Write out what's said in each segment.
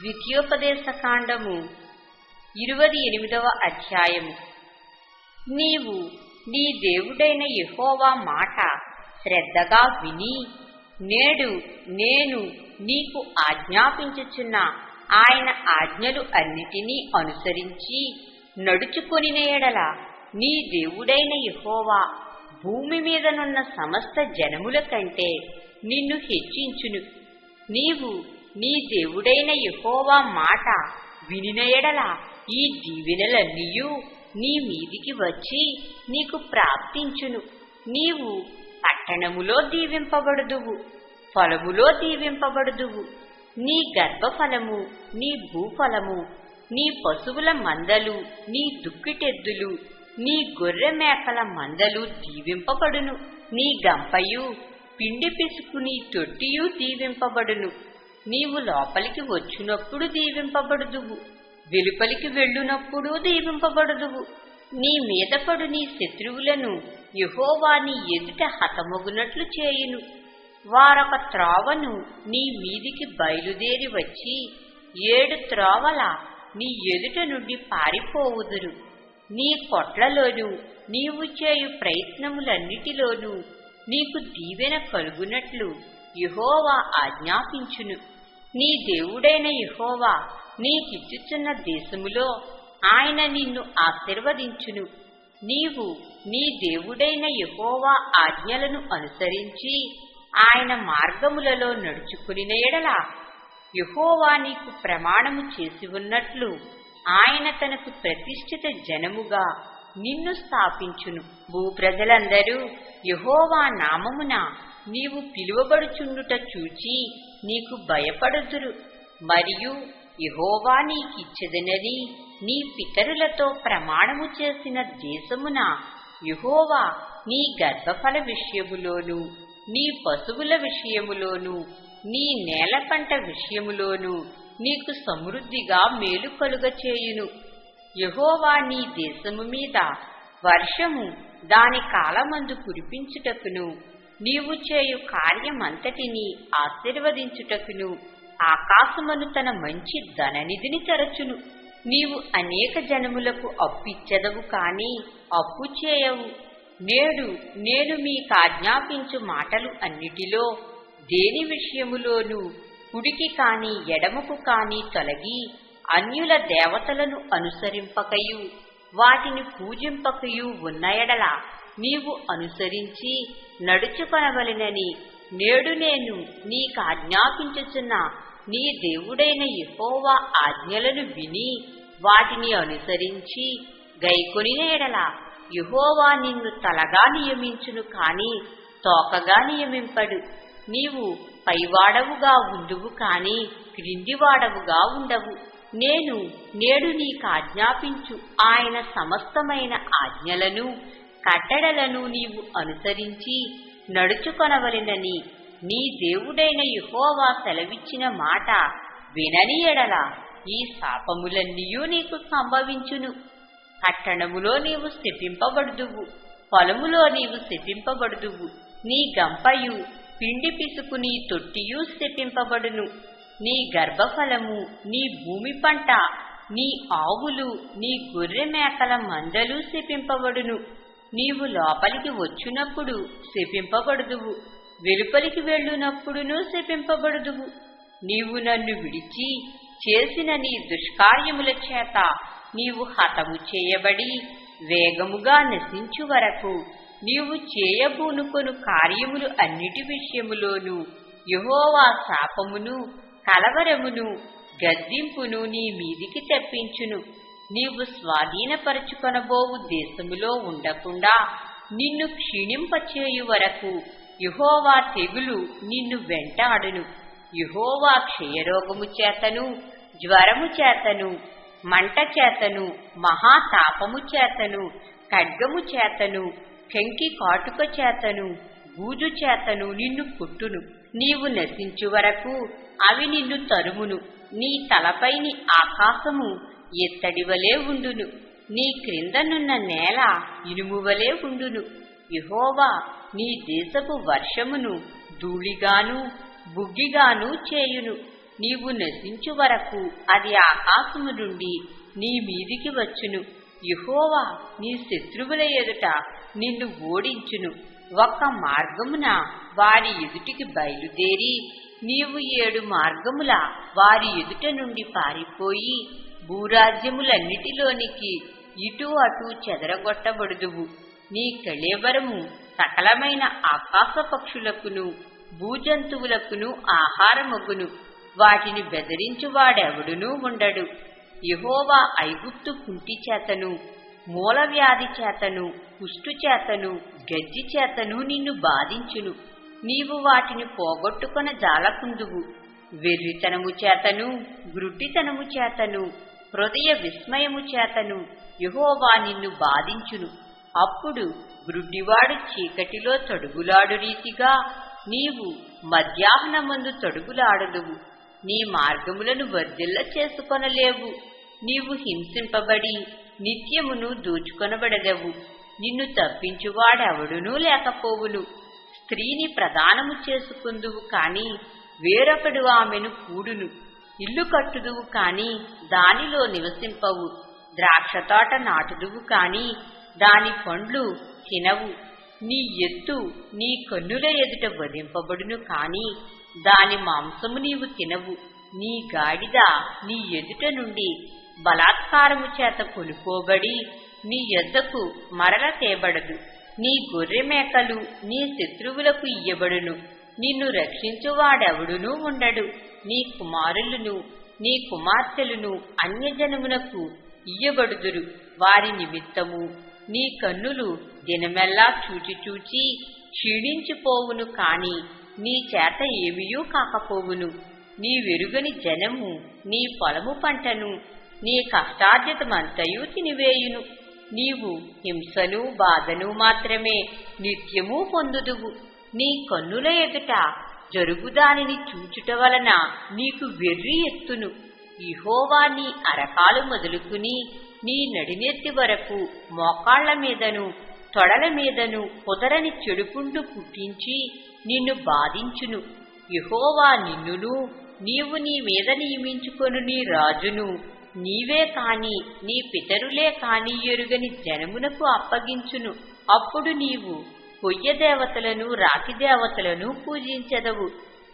ద్వితీయోపదేశ కాండము ఇరవై ఎనిమిదవ అధ్యాయము. నీవు నీ దేవుడైన యహోవా మాట శ్రద్ధగా విని నేడు నేను నీకు ఆజ్ఞాపించుచున్న ఆయన ఆజ్ఞలు అన్నిటినీ అనుసరించి నడుచుకొని నేడల నీ దేవుడైన యహోవా భూమి మీదనున్న సమస్త జనముల కంటే నిన్ను హెచ్చించును. నీవు నీ దేవుడైన యహోవా మాట వినిన ఎడల ఈ దీవెనలన్నీయు నీ మీదికి వచ్చి నీకు ప్రాప్తించును. నీవు పట్టణములో దీవింపబడుదువు ఫలములో దీవింపబడుదువు. నీ గర్భఫలము నీ భూఫలము నీ పశువుల మందలు నీ దుక్కిటెద్దులు నీ గొర్రె మేకల మందలు దీవింపబడును. నీ గంపయు పిండి పిసుకుని తొట్టియు దీవింపబడును. నీవు లోపలికి వచ్చినప్పుడు దీవింపబడుదువు. వెలుపలికి వెళ్ళునప్పుడు దీవింపబడుదువు. నీ మీద పడు నీ శత్రువులను యహోవాని ఎదుట హతమగునట్లు చేయును. వారొక త్రోవను నీ మీదికి బయలుదేరి వచ్చి ఏడు త్రోవల నీ ఎదుట నుండి పారిపోవుదురు. నీ కొట్లలోనూ నీవు చేయు ప్రయత్నములన్నిటిలోనూ నీకు దీవెన కలుగునట్లు యహోవా ఆజ్ఞాపించును. నీ దేవుడైన యహోవా నీకిచ్చుచున్న దేశములో ఆయన నిన్ను ఆశీర్వదించును. నీవు నీ దేవుడైన యహోవా ఆజ్ఞలను అనుసరించి ఆయన మార్గములలో నడుచుకునిన ఎడల యహోవా నీకు ప్రమాణము చేసి ఉన్నట్లు ఆయన తనకు ప్రతిష్ఠిత జనముగా నిన్ను స్థాపించును. భూప్రజలందరూ యహోవా నామమున నీవు పిలువబడుచుండుట చూచి నీకు భయపడుదురు. మరియు యహోవా నీకిచ్చదనని నీ పితరులతో ప్రమాణము చేసిన దేశమున యహోవా నీ గర్భఫల విషయములోను నీ పశువుల విషయములోను నీ నేల పంట విషయములోను నీకు సమృద్ధిగా మేలు కలుగచేయును. యహోవా నీ దేశము మీద వర్షము దాని కాలమందు కురిపించుటకును నీవు చేయు కార్యమంతటిని ఆశీర్వదించుటకును ఆకాశమును తన మంచి ధననిధిని తెరచును. నీవు అనేక జనములకు అప్పిచ్చదవు కాని అప్పు చేయవు. నేడు నేను మీకాజ్ఞాపించు మాటలు అన్నిటిలో దేని విషయములోనూ కుడికి కాని ఎడమకు కాని తొలగి అన్యుల దేవతలను అనుసరింపకయు వాటిని పూజింపకయు ఉన్న ఎడల నీవు అనుసరించి నడుచుకొనవలెనని నేడు నేను నీకాజ్ఞాపించుచున్న నీ దేవుడైన యెహోవా ఆజ్ఞలను విని వాటిని అనుసరించి గైకొని నేడల యెహోవా నిన్ను తలగా నియమించును కాని తోకగా నియమింపడు. నీవు పైవాడవుగా ఉండువు కాని క్రిందివాడవుగా ఉండవు. నేను నేడు నీకాజ్ఞాపించు ఆయన సమస్తమైన ఆజ్ఞలను కట్టడలను నీవు అనుసరించి నడుచుకొనవలెనని నీ దేవుడైన యుహోవా సెలవిచ్చిన మాట వినని ఎడల ఈ శాపములన్నీయూ నీకు సంభవించును. పట్టణములో నీవు శపింపబడుదువు పొలములో నీవు శపింపబడుదువు నీ గంపయు పిండి పిసుకుని తొట్టియు శపింపబడును నీ గర్భఫలము నీ భూమి పంట నీ ఆవులు నీ గొర్రె మేకల మందలు శపింపబడును నీవు లోపలికి వచ్చినప్పుడు శపింపబడుదువు. వెలుపలికి వెళ్ళునప్పుడునూ శపింపబడుదువు. నీవు నన్ను విడిచి చేసిన నీ దుష్కార్యముల చేత నీవు హతము చేయబడి వేగముగా నశించు వరకు నీవు చేయబూనుకొను కార్యములు అన్నిటి విషయములోనూ యహోవా శాపమును కలవరమును గద్దింపును నీ మీదికి తెప్పించును. నీవు స్వాధీనపరచుకొనబోవు దేశములో ఉండకుండా నిన్ను క్షీణింపచేయు వరకు యుహోవా తెగులు నిన్ను వెంటాడును. యుహోవా క్షయరోగము చేతను జ్వరము చేతను మంట చేతను మహాతాపము చేతను ఖడ్గము చేతను కంకి కాటుక చేతను బూజు చేతను నిన్ను కుట్టును. నీవు నశించు వరకు అవి నిన్ను తరుమును. నీ తలపైని ఆకాశము ఇత్తడివలే ఉండును. నీ క్రిందనున్న నేల ఇనుమువలే ఉండును. యహోవా నీ దేశపు వర్షమును ధూళిగాను బుగ్గిగాను చేయును. నీవు నశించు వరకు అది ఆకాశము నుండి నీ మీదికి వచ్చును. యహోవా నీ శత్రువుల ఎదుట నిన్ను ఓడించును. ఒక్క మార్గమున వారి ఎదుటికి బయలుదేరి నీవు ఏడు మార్గముల వారి ఎదుట నుండి పారిపోయి భూరాజ్యములన్నిటిలోనికి ఇటు అటు చెదరగొట్టబడుదువు. నీ కళేవరము సకలమైన ఆకాశ పక్షులకును భూజంతువులకును ఆహారమగును. వాటిని బెదిరించువాడెవడునూ ఉండడు. యహోవా ఐగుప్తు కుంటి చేతను మూలవ్యాధి చేతను కుష్టు చేతను గజ్జి చేతను నిన్ను బాధించును. నీవు వాటిని పోగొట్టుకొన జాలకుందువు. వెర్రితనము చేతను గ్రుడ్డితనము చేతను హృదయ విస్మయము చేతను యహోవా నిన్ను బాధించును. అప్పుడు గ్రుడ్డివాడు చీకటిలో తొడుగులాడు రీతిగా నీవు మధ్యాహ్నమందు తొడుగులాడదువు. నీ మార్గములను వర్ధిల్ల చేసుకొనలేవు. నీవు హింసింపబడి నిత్యమును దోచుకొనబడదవు. నిన్ను తప్పించువాడెవడునూ లేకపోవును. స్త్రీని ప్రదానము చేసుకుందువు కాని వేరొకడు ఆమెను కూడును. ఇల్లు కట్టుదువు కాని దానిలో నివసింపవు. ద్రాక్ష తోట నాటుదువు కాని దాని పండ్లు తినవు. నీ ఎత్తు నీ కన్నుల ఎదుట వధింపబడును కాని దాని మాంసము నీవు తినవు. నీ గాడిద నీ ఎదుట నుండి బలాత్కారము చేత కొనుకోబడి నీ ఎద్దకు మరల తేబడదు. నీ గొర్రె మేకలు నీ శత్రువులకు ఇయ్యబడును. నిన్ను రక్షించువాడెవడునూ ఉండడు. నీ కుమారులను నీ కుమార్తెలను అన్యజనమునకు ఇయ్యబడుదురు. వారి నిమిత్తము నీ కన్నులు దినమెల్లా చూచి చూచి క్షీణించిపోవును కాని నీ చేత ఏమీయూ కాకపోవును. నీ వెరుగని జనము నీ పొలము పంటను నీ కష్టార్జితమంతయు తినివేయును. నీవు హింసను బాధను మాత్రమే నిత్యము పొందుదువు. నీ కన్నుల ఎదుట జరుగుదానిని చూచుట వలన నీకు వెర్రి ఎత్తును. ఇహోవా నీ అరకాలు మొదలుకుని నీ నడినెత్తి వరకు మోకాళ్ళ మీదను తొడల మీదను కుదరని చెడుపుండు పుట్టించి నిన్ను బాధించును. యహోవా నిన్నును నీవు నీ మీద నియమించుకొను నీ రాజును. నీవే కాని నీ పితరులే కాని ఎరుగని జనమునకు అప్పగించును. అప్పుడు నీవు పొయ్య దేవతలను రాతి దేవతలను పూజించెదవు.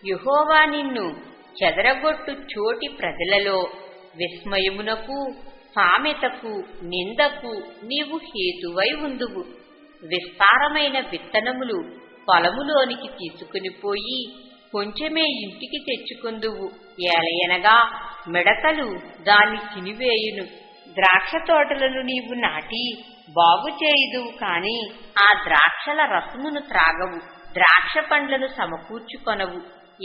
యుహోవా నిన్ను చెదరగొట్టు చోటి ప్రజలలో విస్మయమునకు సామెతకు నిందకు నీవు హేతువై ఉందువు. విస్తారమైన విత్తనములు పొలములోనికి తీసుకుని పోయి కొంచెమే ఇంటికి తెచ్చుకుందువు. ఏలయనగా మిడతలు దాన్ని తినివేయును. ద్రాక్ష తోటలను నీవు నాటి బాగు చేయుదువు కాని ఆ ద్రాక్షల రసమును త్రాగవు ద్రాక్ష పండ్లను సమకూర్చుకొనవు.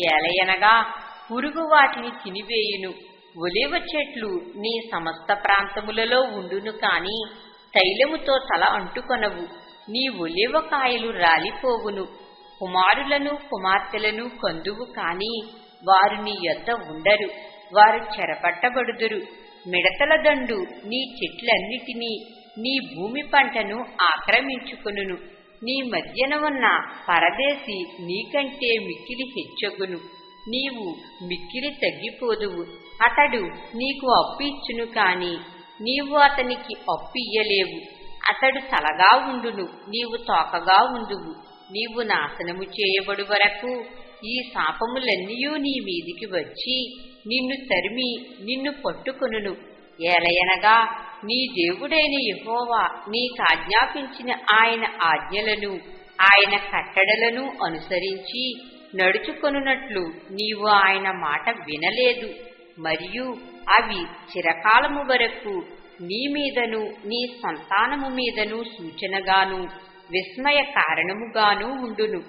ఏలయనగా పురుగు వాటిని తినివేయును. ఒలివ చెట్లు నీ సమస్త ప్రాంతములలో ఉండును కాని తైలముతో తల అంటుకొనవు. నీ ఒలివ కాయలు రాలిపోవును. కుమారులను కుమార్తెలను కందువు కాని వారు నీ యొద్ద ఉండరు. వారు చెరపట్టబడుదురు. మిడతల దండు నీ చెట్లన్నిటినీ నీ భూమి పంటను ఆక్రమించుకును నీ మధ్యన ఉన్న పరదేశి నీకంటే మిక్కిలి హెచ్చగును. నీవు మిక్కిలి తగ్గిపోదువు. అతడు నీకు అప్పు ఇచ్చును కాని నీవు అతనికి అప్పు ఇయ్యలేవు. అతడు తలగా ఉండును నీవు తోకగా ఉండువు. నీవు నాశనము చేయబడు వరకు ఈ శాపములన్నీయూ నీ మీదికి వచ్చి నిన్ను తరిమి నిన్ను పట్టుకొనును. ఏలయనగా నీ దేవుడైన యహోవా నీకాజ్ఞాపించిన ఆయన ఆజ్ఞలను ఆయన కట్టడలను అనుసరించి నడుచుకొనున్నట్లు నీవు ఆయన మాట వినలేదు. మరియు అవి చిరకాలము వరకు నీ మీదను నీ సంతానము మీదను సూచనగాను విస్మయ కారణముగాను ఉండును.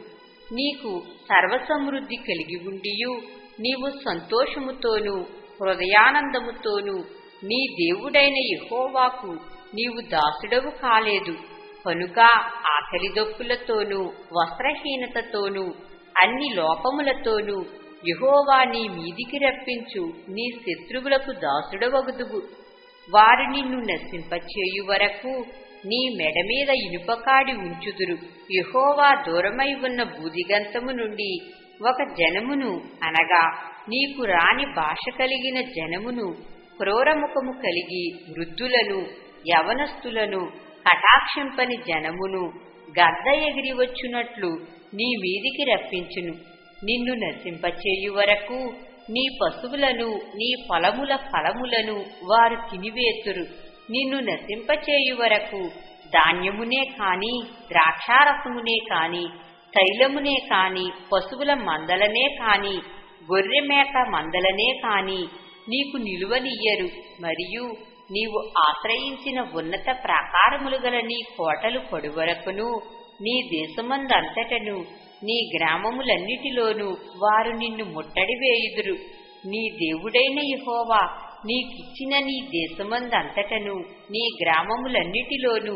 నీకు సర్వసమృద్ధి కలిగి ఉండియు నీవు సంతోషముతోనూ హృదయానందముతోనూ నీ దేవుడైన యహోవాకు నీవు దాసుడవు కాలేదు. కనుక ఆకలి దొక్కులతోనూ వస్త్రహీనతతోనూ అన్ని లోపములతోనూ యహోవా నీ మీదికి రప్పించు నీ శత్రువులకు దాసుడవగుదువు. వారు నిన్ను నశింపచేయు వరకు నీ మెడ మీద ఇనుపకాడి ఉంచుదురు. యహోవా దూరమై ఉన్న బూదిగంతము నుండి ఒక జనమును అనగా నీకు రాని భాష కలిగిన జనమును క్రూరముఖము కలిగి వృద్ధులను యవనస్తులను కటాక్షింపని జనమును గద్ద ఎగిరి వచ్చునట్లు నీ వీధికి రప్పించును. నిన్ను నశింపచేయు వరకు నీ పశువులను నీ పొలముల ఫలములను వారు తినివేతురు. నిన్ను నశింపచేయు వరకు ధాన్యమునే కాని ద్రాక్షారసమునే కాని తైలమునే కాని పశువుల మందలనే కాని గొర్రె మేక మందలనే కాని నీకు నిలువనియ్యరు. మరియు నీవు ఆశ్రయించిన ఉన్నత ప్రాకారములు గల నీ కోటలు పొడువరకును నీ దేశమందంతటను నీ గ్రామములన్నిటిలోనూ వారు నిన్ను ముట్టడి వేయుదురు. నీ దేవుడైన యహోవా నీకిచ్చిన నీ దేశమందంతటను నీ గ్రామములన్నిటిలోనూ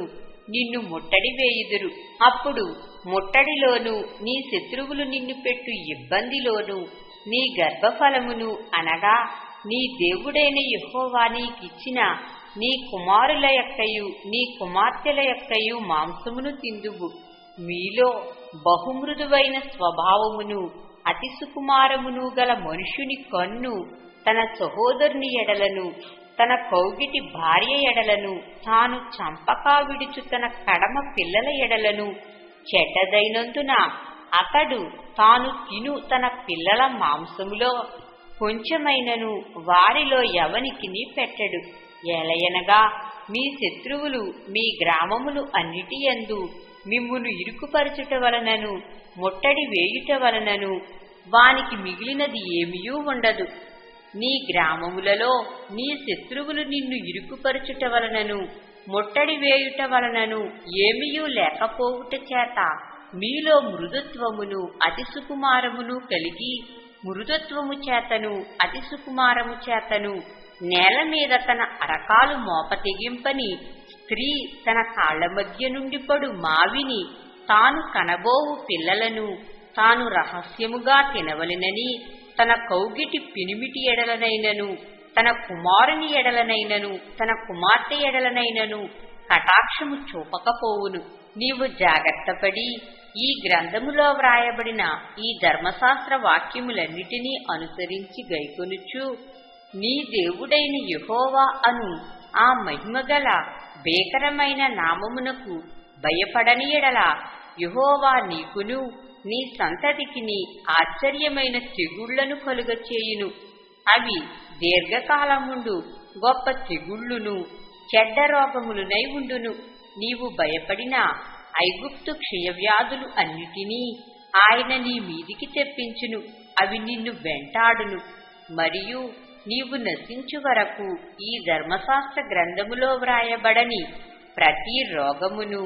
నిన్ను ముట్టడి వేయుదురు. అప్పుడు ముట్టడిలోను నీ శత్రువులు నిన్ను పెట్టు ఇబ్బందిలోను నీ గర్భఫలమును అనగా నీ దేవుడైన యహోవా నీకిచ్చిన నీ కుమారుల యొక్కయు నీ కుమార్తెల యొక్కయు మాంసమును తిందువు. మీలో బహుమృదువైన స్వభావమును అతి సుకుమారమును గల మనుషుని కన్ను తన సహోదరుని ఎడలను తన కౌగిటి భార్య ఎడలను తాను చంపకా విడుచు తన కడమ పిల్లల ఎడలను చెడ్డదైనందున అతడు తాను తిను తన పిల్లల మాంసములో. కొంచెమైనను వారిలో ఎవనికిని పెట్టడు. ఏలయనగా మీ శత్రువులు మీ గ్రామములు అన్నిటి యందు మిమ్మును ఇరుకుపరచుట వలనను ముట్టడి వేయుట వలనను వానికి మిగిలినది ఏమీయూ ఉండదు. నీ గ్రామములలో నీ శత్రువులు నిన్ను ఇరుకుపరచుట వలనను ముట్టడి వేయుట వలనను ఏమీయూ లేకపోవుట చేత మీలో మృదుత్వమును అతి సుకుమారమును కలిగి మృదుత్వము చేతను అతి సుకుమారము చేతను నేల మీద తన అరకాలు మోపతెగింపని స్త్రీ తన కాళ్ళ మధ్య నుండి పడు మావిని తాను కనబోవు పిల్లలను తాను రహస్యముగా తినవలెనని తన కౌగిటి పినిమిటి ఎడలనైనను తన కుమారుని ఎడలనైనను తన కుమార్తె ఎడలనైనను కటాక్షము చూపకపోవును. నీవు జాగ్రత్తపడి ఈ గ్రంథములో వ్రాయబడిన ఈ ధర్మశాస్త్ర వాక్యములన్నిటినీ అనుసరించి గైకొనుచు నీ దేవుడైన యహోవా అను ఆ మహిమగల భీకరమైన నామమునకు భయపడని ఎడల యెహోవా నీకును నీ సంతతికిని ఆశ్చర్యమైన తెగుళ్ళను కలుగచేయును. అవి దీర్ఘకాలముండు గొప్ప తెగుళ్ళును చెడ్డ రోగములునై ఉండును. నీవు భయపడిన ఐగుప్తు క్షయవ్యాధులు అన్నిటినీ ఆయన నీ మీదికి తెప్పించును. అవి నిన్ను వెంటాడును. మరియు నీవు నశించు వరకు ఈ ధర్మశాస్త్ర గ్రంథములో వ్రాయబడని ప్రతి రోగమును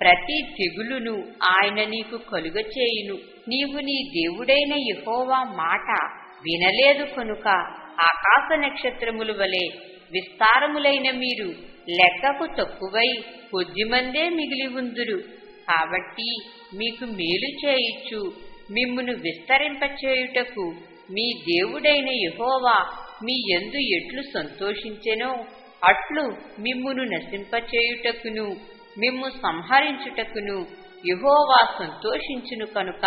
ప్రతి తెగులును ఆయన నీకు కలుగచేయును నీవు నీ దేవుడైన యహోవా మాట వినలేదు కనుక ఆకాశ నక్షత్రములు వలె విస్తారములైన మీరు లెక్కకు తక్కువై కొద్దిమందే మిగిలి ఉందురు. కాబట్టి మీకు మేలు చేయిచ్చు. మిమ్మును విస్తరింపచేయుటకు మీ దేవుడైన యహోవా మీ ఎందు ఎట్లు సంతోషించెనో అట్లు మిమ్మును నశింపచేయుటకును మిమ్ము సంహరించుటకును యహోవా సంతోషించును కనుక.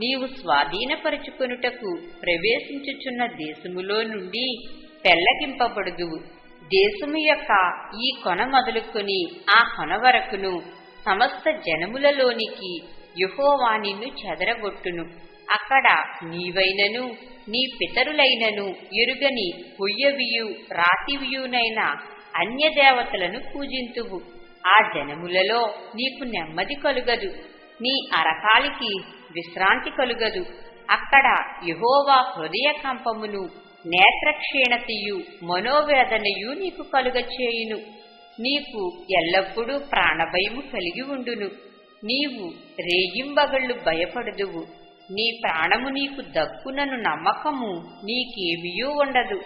నీవు స్వాధీనపరుచుకొనుటకు ప్రవేశించుచున్న దేశములో నుండి పెళ్ళగింపబడుదువు దేశము యొక్క ఈ కొన మొదలుకొని ఆ కొన వరకును సమస్త జనములలోనికి యెహోవా నిన్ను చెదరగొట్టును. అక్కడ నీవైనను నీ పితరులైనను ఎరుగని పొయ్యవియు రాతివియునైన అన్యదేవతలను పూజింతువు. ఆ జనములలో నీకు నెమ్మది కలుగదు. నీ అరకాలికి విశ్రాంతి కలుగదు. అక్కడ యుహోవా హృదయ కంపమును నేత్రక్షీణతయు మనోవేదనయు నీకు కలుగచేయును. నీకు ఎల్లప్పుడూ ప్రాణభయము కలిగి ఉండును. నీవు రేయింబగళ్ళు భయపడుదువు. నీ ప్రాణము నీకు దక్కునను నమ్మకము నీకేమియూ ఉండదు.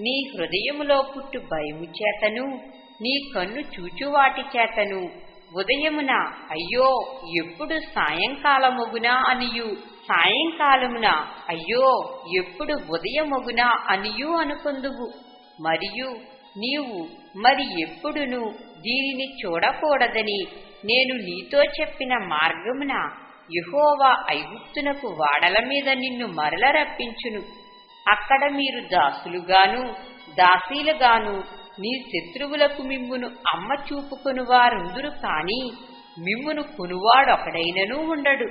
నీ హృదయములో పుట్టు భయము చేతను. నీ కన్ను చూచువాటి చేతను. ఉదయమున అయ్యో ఎప్పుడు సాయంకాలమగునా అనియు. సాయంకాలమున అయ్యో ఎప్పుడు ఉదయమొగునా అనియు అనుకుందువు. మరియు నీవు మరి ఎప్పుడును దీనిని చూడకూడదని నేను నీతో చెప్పిన మార్గమున యెహోవా ఐగుప్తునకు వాడల మీద నిన్ను మరల రప్పించును అక్కడ మీరు దాసులుగాను దాసీలుగాను నీ శత్రువులకు మిమ్మును అమ్మ చూపుకొను వారుందురు కాని మిమ్మును కొనువాడొకడైనను ఉండడు.